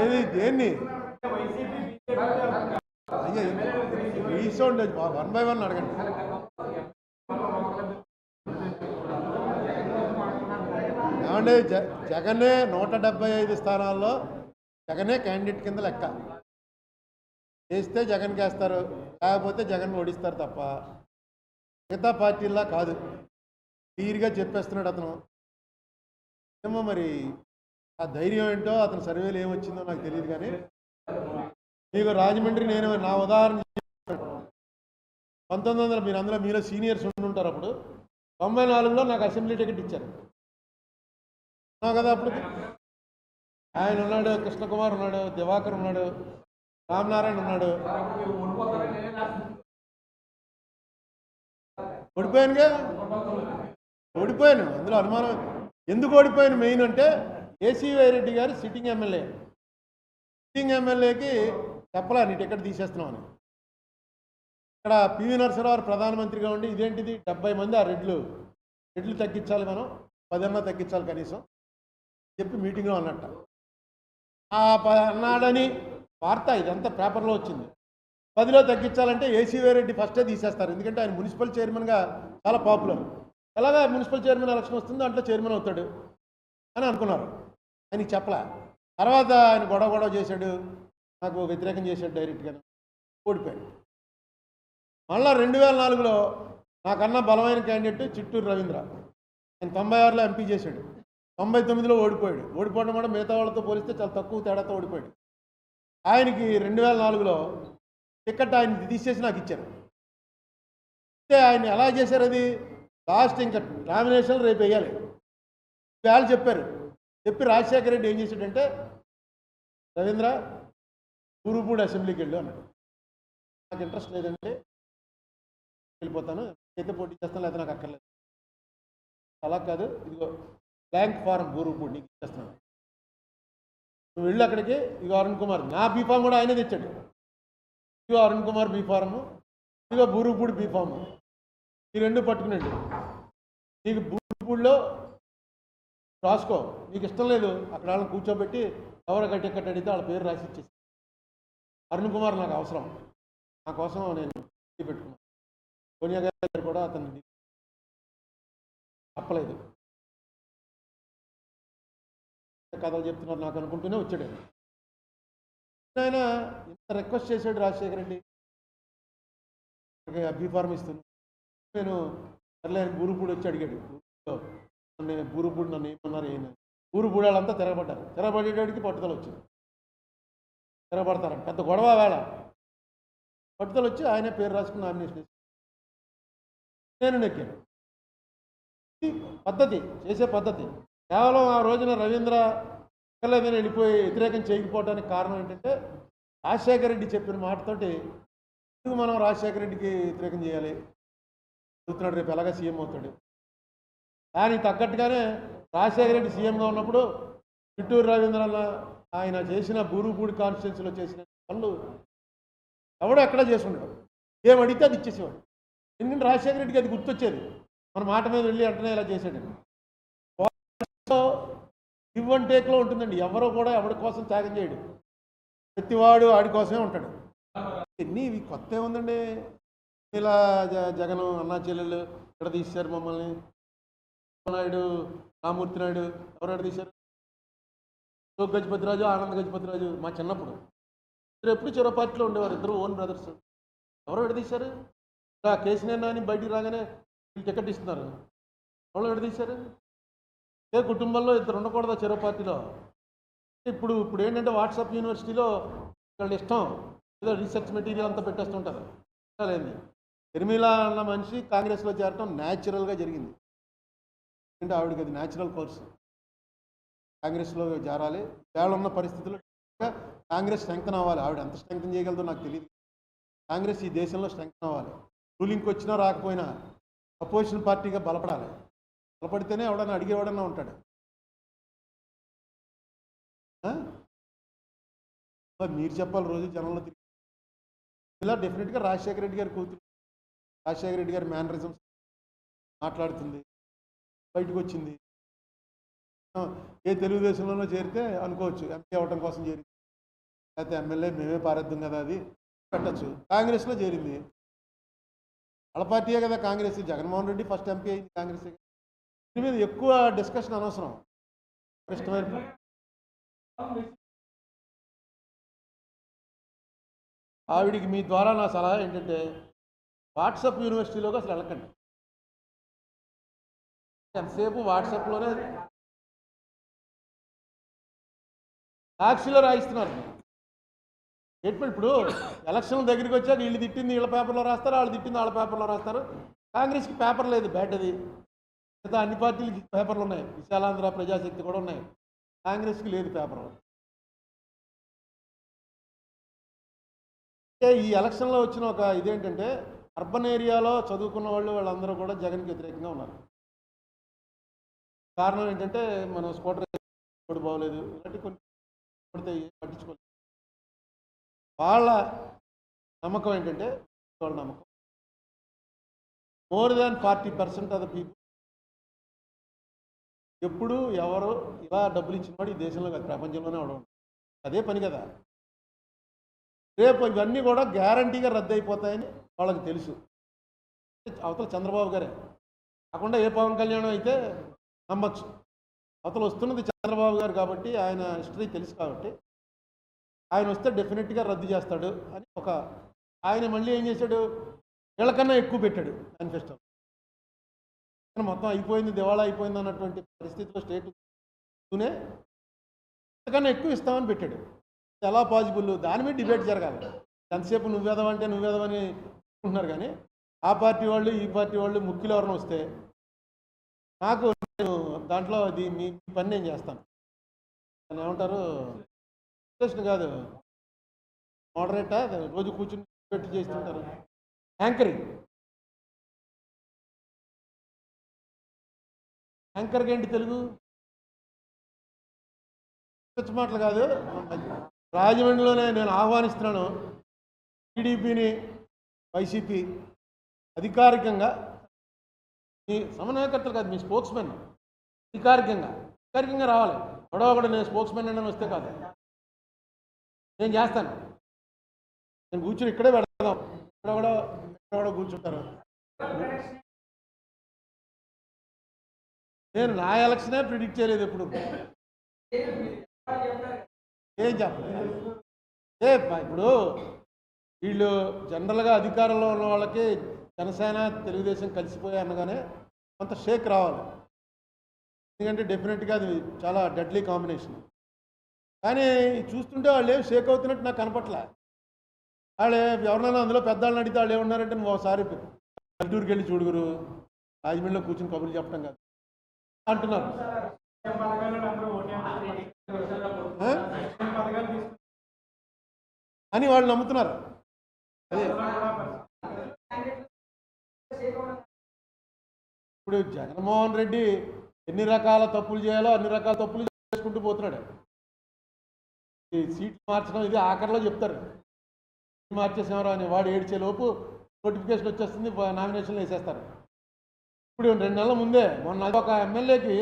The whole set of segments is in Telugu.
ఏది దేన్ని? అయ్యా రీసౌండ్ వన్ బై వన్ అడగండి. ఏమండి జ జగనే నూట డెబ్బై ఐదు స్థానాల్లో జగనే క్యాండిడేట్ కింద లెక్క. వేస్తే జగన్కి వేస్తారు లేకపోతే జగన్ ఓడిస్తారు తప్ప మిగతా పార్టీలా కాదు. క్లియర్గా చెప్పేస్తున్నాడు అతను. ఏమో మరి ఆ ధైర్యం ఏంటో అతని సర్వేలు ఏమొచ్చిందో నాకు తెలియదు కానీ మీకు రాజమండ్రి నేను నా ఉదాహరణ పంతొమ్మిది వందల మీరు అందులో మీలో సీనియర్స్ ఉంటుంటారు అప్పుడు. తొంభై నాలుగులో నాకు అసెంబ్లీ టికెట్ ఇచ్చారు. కదా అప్పుడు? ఆయన ఉన్నాడు కృష్ణకుమార్ ఉన్నాడు దివాకర్ ఉన్నాడు రామనారాయణ ఉన్నాడు. ఓడిపోయానుగా? ఓడిపోయాను అందులో అనుమానం. ఎందుకు ఓడిపోయాను? మెయిన్ అంటే ఏసీవై రెడ్డి గారు సిట్టింగ్ ఎమ్మెల్యే. సిట్టింగ్ ఎమ్మెల్యేకి చెప్పలా నీ టికెట్ తీసేస్తున్నామని ఇక్కడ పివి నరసింహారావు ప్రధానమంత్రిగా ఉండి ఇదేంటిది? డెబ్బై మంది ఆ రెడ్లు. రెడ్లు తగ్గించాలి మనం పదన్నా తగ్గించాలి కనీసం చెప్పి మీటింగ్లో అన్నట్ట. ఆ ప- అన్నాడని వార్త ఇదంతా పేపర్లో వచ్చింది. పదిలో తగ్గించాలంటే ఏసీవై రెడ్డి ఫస్టే తీసేస్తారు. ఎందుకంటే ఆయన మున్సిపల్ చైర్మన్గా చాలా పాపులర్. ఎలాగ మున్సిపల్ చైర్మన్ ఎలక్షన్ వస్తుంది దాంట్లో చైర్మన్ అవుతాడు అని అనుకున్నారు. ఆయనకి చెప్పలే. తర్వాత ఆయన గొడవ గొడవ చేశాడు. నాకు వ్యతిరేకం చేశాడు డైరెక్ట్గా. ఓడిపోయాడు. మళ్ళా రెండు వేల నాలుగులో నాకన్నా బలమైన క్యాండిడేట్ చిట్టూరు రవీంద్ర. ఆయన తొంభై ఆరులో ఎంపీ చేశాడు. తొంభై తొమ్మిదిలో ఓడిపోయాడు. ఓడిపోవడం కూడా మిగతా వాళ్ళతో పోలిస్తే చాలా తక్కువ తేడాతో ఓడిపోయాడు. ఆయనకి రెండు వేల నాలుగులో టికెట్ ఆయన తీసేసి నాకు ఇచ్చారు. అంటే ఆయన ఎలా చేశారు అది? లాస్ట్ ఇంకా నామినేషన్ రేపు వేయాలి. వాళ్ళు చెప్పారు. చెప్పి రాజశేఖర రెడ్డి ఏం చేశాడంటే రవీంద్ర గురుపూడి అసెంబ్లీకి వెళ్ళు అన్నాడు. నాకు ఇంట్రెస్ట్ లేదండి వెళ్ళిపోతాను. అయితే పోటీ చేస్తాను లేదా నాకు అక్కర్లేదు. అలా కాదు ఇదిగో బ్లాంక్ ఫారం గురుపూడి నీకు ఇచ్చేస్తున్నాను. నువ్వు వెళ్ళు అక్కడికి ఇగో అరుణ్ కుమార్ నా బీఫామ్ కూడా ఆయనే తెచ్చాడు. ఇగో అరుణ్ కుమార్ బీఫారము ఇదిగో బూరుపూడి బీఫాము ఈ రెండు పట్టుకునండి నీకు బూరుపూడిలో రాసుకో. నీకు ఇష్టం లేదు. అక్కడ వాళ్ళని కూర్చోబెట్టి ఎవరు గట్టి కట్టి అడిగితే వాళ్ళ పేరు రాసి ఇచ్చేసి. అరుణ్ కుమార్ నాకు అవసరం. నా కోసం నేను పెట్టుకున్నాను. సోనియా గారు కూడా అతన్ని తప్పలేదు. కథలు చెప్తున్నారు నాకు అనుకుంటూనే వచ్చాడు ఆయన. ఇంత రిక్వెస్ట్ చేశాడు రాజశేఖర్ రెడ్డి. బీఫార్మ్ ఇస్తున్నాను. నేను సర్లే ఆయన కూడా వచ్చి అడిగాడు. నేను నన్ను నన్ను ఏమన్నారు ఏమన్నారు బూరుపూడి వాళ్ళంతా తిరగబడ్డారు. తిరగబడేటానికి పట్టుదల వచ్చింది. తిరగబడతారు పెద్ద గొడవ వేళ. పట్టుదల వచ్చి ఆయనే పేరు రాసుకుని నామినేషన్ నేను నెక్కాను. పద్ధతి చేసే పద్ధతి కేవలం ఆ రోజున రవీంద్ర ఎక్కలేదని వెళ్ళిపోయి వ్యతిరేకం చేయకపోవడానికి కారణం ఏంటంటే రాజశేఖర రెడ్డి చెప్పిన మాటతోటి మనం రాజశేఖర రెడ్డికి వ్యతిరేకం చేయాలి? చూస్తున్నాడు రేపు ఎలాగ సీఎం అవుతాడు? దానికి తగ్గట్టుగానే రాజశేఖర రెడ్డి సీఎంగా ఉన్నప్పుడు చిట్టూరు రవీంద్ర ఆయన చేసిన బూరుపూడి కాన్స్టిట్యున్సీలో చేసిన పనులు ఎవడో ఎక్కడ చేసుకుంటాడు ఏం అడిగితే అది ఇచ్చేసేవాడు. ఎందుకంటే రాజశేఖర రెడ్డికి అది గుర్తొచ్చేది. మన మాట మీద వెళ్ళి అంటనే ఇలా చేశాడు. గివ్ అండ్ టేక్లో ఉంటుందండి. ఎవరో కూడా ఎవరి కోసం త్యాగం చేయడు. ప్రతివాడు ఆడి కోసమే ఉంటాడు. ఎన్ని ఇవి కొత్త ఏముందండి? ఇలా జగన్ అన్నా చెల్లెలు ఇక్కడ తీశారు మమ్మల్ని. నాయుడు రామూర్తి నాయుడు ఎవరు తీశారు? అశోక్ గజపతిరాజు ఆనంద్ గజపతిరాజు మా చిన్నప్పుడు. ఇద్దరు ఎప్పుడు చెరో పార్టీలో ఉండేవారు ఇద్దరు ఓన్ బ్రదర్స్. ఎవరు విడదీశారు ఆ కేసీఆర్ నాని బయటికి రాగానే వీళ్ళు టికెట్ ఇస్తున్నారు. ఎవరు విడదీశారు ఏ కుటుంబంలో ఇద్దరు ఉండకూడదు చెరో పార్టీలో? ఇప్పుడు ఇప్పుడు ఏంటంటే వాట్సాప్ యూనివర్సిటీలో వాళ్ళ ఇష్టం ఏదో రీసెర్చ్ మెటీరియల్ అంతా పెట్టేస్తుంటారు లేదు షర్మిల అన్న మనిషి కాంగ్రెస్లో చేరటం న్యాచురల్గా జరిగింది. అంటే ఆవిడకి అది న్యాచురల్ కోర్స్ కాంగ్రెస్లో జారాలి. వేళ ఉన్న పరిస్థితుల్లో కాంగ్రెస్ స్ట్రెంగ్తన్ అవ్వాలి. ఆవిడ ఎంత స్ట్రెంగ్తన్ చేయగలదో నాకు తెలియదు కాంగ్రెస్ ఈ దేశంలో స్ట్రెంగ్తన్ అవ్వాలి. రూలింగ్కి వచ్చినా రాకపోయినా అపోజిషన్ పార్టీగా బలపడాలి. బలపడితేనే ఎవడన్నా అడిగేవాడన్నా ఉంటాడు. మీరు చెప్పాలి రోజు జనంలో తిరిగి. ఇలా డెఫినెట్గా రాజశేఖర రెడ్డి గారి కూతురు రాజశేఖర రెడ్డి గారి మేనరిజం మాట్లాడుతుంది. బయటకు వచ్చింది ఏ తెలుగుదేశంలోనో చేరితే అనుకోవచ్చు ఎంపీ అవ్వటం కోసం చేరి లేకపోతే ఎమ్మెల్యే మేమే పారేద్దాం కదా అది పెట్టచ్చు. కాంగ్రెస్లో చేరింది. వాళ్ళ పార్టీయే కదా కాంగ్రెస్. జగన్మోహన్ రెడ్డి ఫస్ట్ ఎంపీ అయింది కాంగ్రెస్. దీని మీద ఎక్కువ డిస్కషన్ అనవసరం. ఇష్టమైన ఆవిడికి మీ ద్వారా నా సలహా ఏంటంటే వాట్సాప్ యూనివర్సిటీలోకి అసలు వెళ్ళకండి. ఎంతసేపు వాట్సాప్లోనే సాక్షిలో రాయిస్తున్నారు. స్టేట్మెంట్ ఇప్పుడు ఎలక్షన్ దగ్గరికి వచ్చాక వీళ్ళు తిట్టింది వీళ్ళ పేపర్లో రాస్తారు వాళ్ళు తిట్టింది వాళ్ళ పేపర్లో రాస్తారు. కాంగ్రెస్కి పేపర్ లేదు బ్యాట్ అది మిగతా అన్ని పార్టీలకి పేపర్లు ఉన్నాయి. విశాలాంధ్ర ప్రజాశక్తి కూడా ఉన్నాయి. కాంగ్రెస్కి లేదు పేపర్. అంటే ఈ ఎలక్షన్లో వచ్చిన ఒక ఇదేంటంటే అర్బన్ ఏరియాలో చదువుకున్న వాళ్ళు వాళ్ళందరూ కూడా జగన్కి వ్యతిరేకంగా ఉన్నారు. కారణం ఏంటంటే మనం స్కూటర్ రోడ్డు బాగోలేదు. ఇలాంటి కొన్ని పడితే పట్టించుకోలేదు. వాళ్ళ నమ్మకం ఏంటంటే వాళ్ళ నమ్మకం. More than forty percent of the people ఎప్పుడు ఎవరు ఇలా డబ్బులు ఇచ్చినవాడు ఈ దేశంలో కాదు ప్రపంచంలోనే అవడం అదే పని కదా. రేపు ఇవన్నీ కూడా గ్యారంటీగా రద్దు అయిపోతాయని వాళ్ళకి తెలుసు. అవతల చంద్రబాబు గారే. కాకుండా ఏ పవన్ కళ్యాణ్ అయితే నమ్మచ్చు. అతను వస్తున్నది చంద్రబాబు గారు కాబట్టి ఆయన హిస్టరీ తెలుసు కాబట్టి ఆయన వస్తే డెఫినెట్గా రద్దు చేస్తాడు అని ఒక ఆయన మళ్ళీ ఏం చేశాడు? వీళ్ళకన్నా ఎక్కువ పెట్టాడు మేనిఫెస్టో మొత్తం అయిపోయింది దివాళా అయిపోయింది అన్నటువంటి పరిస్థితిలో స్టేట్ తూనే అంతకన్నా ఎక్కువ ఇస్తామని పెట్టాడు. ఎలా పాసిబుల్ దాని మీద డిబేట్ జరగాలి. ఎంతసేపు నువ్వేదవంటే నువ్వేదవని అనుకుంటున్నారు కానీ ఆ పార్టీ వాళ్ళు ఈ పార్టీ వాళ్ళు ముఖ్యులు ఎవరైనా వస్తే నాకు నేను దాంట్లో అది మీ పని నేను చేస్తాను. దాన్ని ఏమంటారు? ప్రశ్న కాదు. మోడరేటా? రోజు కూర్చుని పెట్టి చేస్తుంటారు. యాంకరింగ్. యాంకర్కి ఏంటి తెలుగు? పిచ్చి మాటలు కాదు. రాజమండ్రిలోనే నేను ఆహ్వానిస్తున్నాను. టీడీపీని వైసీపీ అధికారికంగా మీ సమన్వయకర్తలు కాదు మీ స్పోక్స్ మెన్ అధికారికంగా. అధికారికంగా రావాలి. గొడవ కూడా నేను స్పోక్స్ మెన్ అని వస్తే కాదు. నేను చేస్తాను. నేను కూర్చుని ఇక్కడే పెడతాం ఇక్కడ కూడా ఇక్కడ కూడా కూర్చుంటారు. నేను నా ఎలక్షనే ప్రిడిక్ట్ చేయలేదు ఎప్పుడు. ఏం చెప్పలేదు ఏ ఇప్పుడు వీళ్ళు జనరల్గా అధికారంలో ఉన్న వాళ్ళకి జనసేన తెలుగుదేశం కలిసిపోయా అనగానే కొంత షేక్ రావాలి. ఎందుకంటే డెఫినెట్గా అది చాలా డెడ్లీ కాంబినేషన్. కానీ చూస్తుంటే వాళ్ళు ఏం షేక్ అవుతున్నట్టు నాకు కనపట్లే. వాళ్ళు ఎవరినైనా అందులో పెద్దవాళ్ళని అడిగితే వాళ్ళు ఏమన్నారంటే నువ్వు ఒకసారి పల్లెటూరుకి వెళ్ళి చూడుగురు. రాజమండ్రిలో కూర్చుని కబుర్లు చెప్పడం కాదు. అంటున్నారు. అని వాళ్ళు నమ్ముతున్నారు. అదే. ఇప్పుడు జగన్మోహన్ రెడ్డి ఎన్ని రకాల తప్పులు చేయాలో అన్ని రకాల తప్పులు చేసుకుంటూ పోతున్నాడు. ఈ సీట్లు మార్చడం ఇది ఆఖరిలో చెప్తారు. మార్చేసేవారు అని వాడు ఏడ్చే లోపు నోటిఫికేషన్ వచ్చేస్తుంది నామినేషన్లు వేసేస్తారు. ఇప్పుడు రెండు నెలల ముందే మొన్న ఒక ఎమ్మెల్యేకి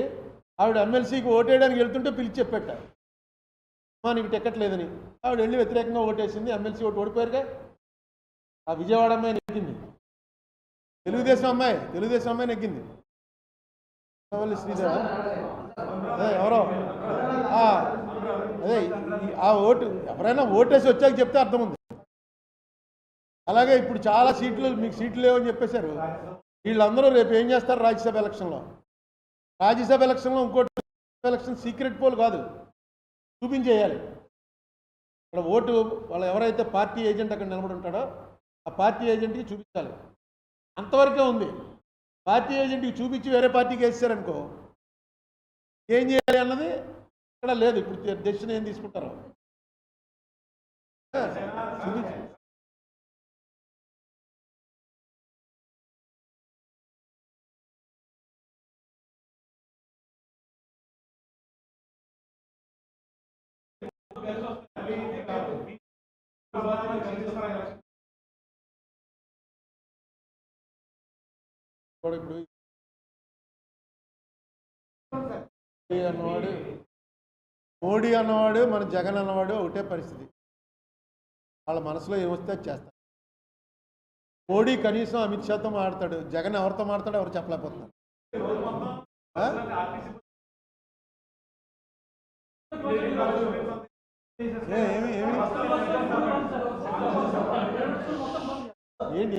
ఆవిడ ఎమ్మెల్సీకి ఓటేయడానికి వెళ్తుంటే పిలిచి చెప్పాట. మా నీకు టికెట్ లేదని. ఆవిడ వెళ్ళి వ్యతిరేకంగా ఓటేసింది ఎమ్మెల్సీ ఓటు ఓడిపోయారుగా. ఆ విజయవాడ అమ్మాయి నెగ్గింది. తెలుగుదేశం అమ్మాయి తెలుగుదేశం అమ్మాయి నెగ్గింది. శ్రీదేవ అదే ఎవరో? అదే ఆ ఓటు ఎవరైనా ఓటేసి వచ్చాక చెప్తే అర్థం ఉంది. అలాగే ఇప్పుడు చాలా సీట్లు మీకు సీట్లు లేవని చెప్పేశారు. వీళ్ళందరూ రేపు ఏం చేస్తారు రాజ్యసభ ఎలక్షన్లో? రాజ్యసభ ఎలక్షన్లో ఇంకోటి ఎలక్షన్ సీక్రెట్ పోల్ కాదు. చూపించేయాలి. ఇక్కడ ఓటు వాళ్ళు ఎవరైతే పార్టీ ఏజెంట్ అక్కడ నిలబడి ఉంటాడో ఆ పార్టీ ఏజెంట్కి చూపించాలి. అంతవరకే ఉంది. పార్టీ ఏజెంట్కి చూపించి వేరే పార్టీకి వేసారనుకో ఏం చేయాలి అన్నది ఇక్కడ లేదు. ఇప్పుడు డెసిషన్ ఏం తీసుకుంటారు? ఇప్పుడు అన్నవాడు మోడీ అన్నవాడు మన జగన్ అన్నవాడు ఒకటే పరిస్థితి. వాళ్ళ మనసులో ఏమొస్తే చేస్తారు మోడీ కనీసం అమిత్ షాతో మాడతాడు జగన్ ఎవరితో మాడతాడో ఎవరు చెప్పలేకపోతున్నారు. ఏమి ఏమి? ఏంటి?